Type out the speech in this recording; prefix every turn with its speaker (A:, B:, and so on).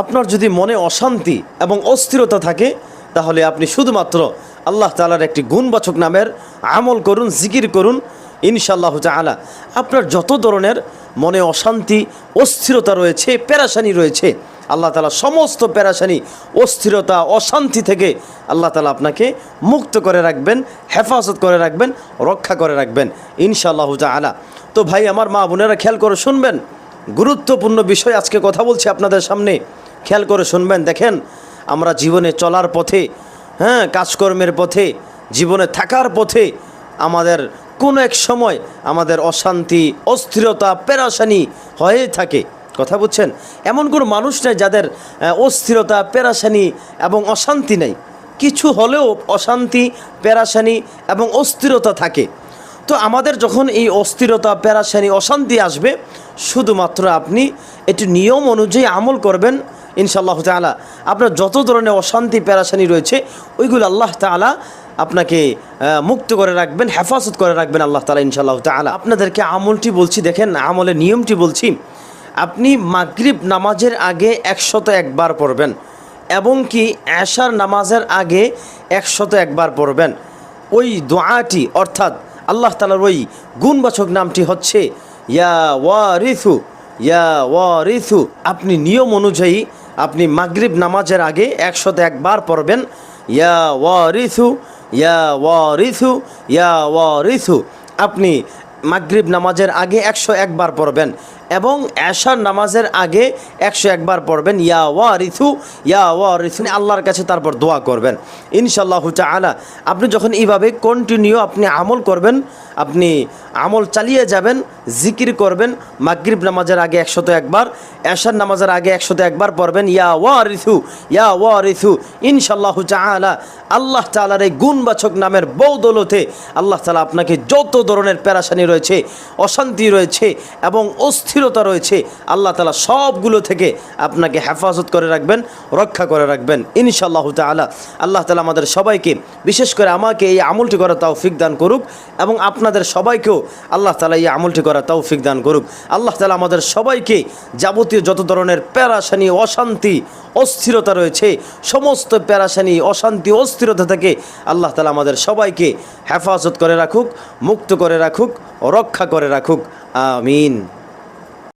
A: আপনার যদি মনে অশান্তি এবং অস্থিরতা থাকে, তাহলে আপনি শুধুমাত্র আল্লাহ তালার একটি গুণবাচক নামের আমল করুন, জিকির করুন, ইনশাআল্লাহ তালা আপনার যত ধরনের মনে অশান্তি, অস্থিরতা রয়েছে, পেরাশানি রয়েছে, আল্লাহ তালা সমস্ত পেরাশানি, অস্থিরতা, অশান্তি থেকে আল্লাহ তালা আপনাকে মুক্ত করে রাখবেন, হেফাজত করে রাখবেন, রক্ষা করে রাখবেন, ইনশাআল্লাহ তালা তো ভাই, আমার মা বোনেরা খেয়াল করে শুনবেন গুরুত্বপূর্ণ বিষয় আজকে কথা বলছি আপনাদের সামনে। খেয়াল করে শুনবেন, দেখেন, আমরা জীবনে চলার পথে হ্যাঁ কাজকর্মের পথে, জীবনে থাকার পথে আমাদের কোনো এক সময় আমাদের অশান্তি, অস্থিরতা, পেরাশানি হয়ে থাকে। কথা বুঝছেন? এমন কোনো মানুষ নেই যাদের অস্থিরতা, পেরাশানি এবং অশান্তি নেই। কিছু হলেও অশান্তি, পেরাশানি এবং অস্থিরতা থাকে। তো আমাদের যখন এই অস্থিরতা, পেরাশানি, অশান্তি আসবে, শুধুমাত্র আপনি একটি নিয়ম অনুযায়ী আমল করবেন, ইনশাআল্লাহ তালা আপনার যত ধরনের অশান্তি, পেরাশানি রয়েছে, ওইগুলো আল্লাহ তালা আপনাকে মুক্ত করে রাখবেন, হেফাজত করে রাখবেন আল্লাহ তালা ইনশাআল্লাহ তালা আপনাদেরকে আমলটি বলছি, দেখেন, আমলের নিয়মটি বলছি, আপনি মাগরিব নামাজের আগে একশত একবার পড়বেন এবং কি এশার নামাজের আগে একশত একবার পড়বেন। ওই দোয়াটি, অর্থাৎ আল্লাহ তালার ওই গুণবাচক নামটি হচ্ছে, ইয়া ওয়ারিথু ইয়া ওয়ারিথু আপনি নিয়ম অনুযায়ী আপনি মাগরিব নামাজের আগে একশত একবার পড়বেন, ইয়া ওয়ারিথু ইয়া ওয়ারিথু ইয়া ওয়ারিথু আপনি মাগরিব নামাজের আগে একশো একবার পড়বেন এবং এশার নামাজের আগে একশো একবার পড়বেন, ইয়া ওয়া রিথু ইয়া ওয়া রিথু আল্লাহর কাছে তারপর দোয়া করবেন। ইনশাল্লাহ তালা আপনি যখন এইভাবে কন্টিনিউ আপনি আমল করবেন, আপনি আমল চালিয়ে যাবেন, জিকির করবেন, মাগরিব নামাজের আগে একশত একবার, এশার নামাজের আগে একশত একবার পড়বেন, ইয়া ওয়া রিথু ইয়া ওয়া রিথু ইনশাল্লাহ আলা আল্লাহ তালার এই গুণবাচক নামের বৌদলতে আল্লাহ তালা আপনাকে যত ধরনের প্যারাসানি রয়েছে, অশান্তি রয়েছে এবং অস্থিরতা রয়েছে, আল্লাহ তালা সবগুলো থেকে আপনাকে হেফাজত করে রাখবেন, রক্ষা করে রাখবেন। ইনশাআল্লাহ তালা আল্লাহ তালা আমাদের সবাইকে, বিশেষ করে আমাকে এই আমলটি করা তৌফিক দান করুক এবং আপনাদের সবাইকেও আল্লাহ তালা এই আমলটি করা তৌফিক দান করুক। আল্লাহ তালা আমাদের সবাইকে যাবতীয় যত ধরনের প্যারাসানি, অশান্তি, অস্থিরতা রয়েছে, সমস্ত প্যারাসানি, অশান্তি, অস্থিরতা থেকে আল্লাহ তালা আমাদের সবাইকে হেফাজত করে রাখুক, মুক্ত করে রাখুক, রক্ষা করে রাখুক। আমিন।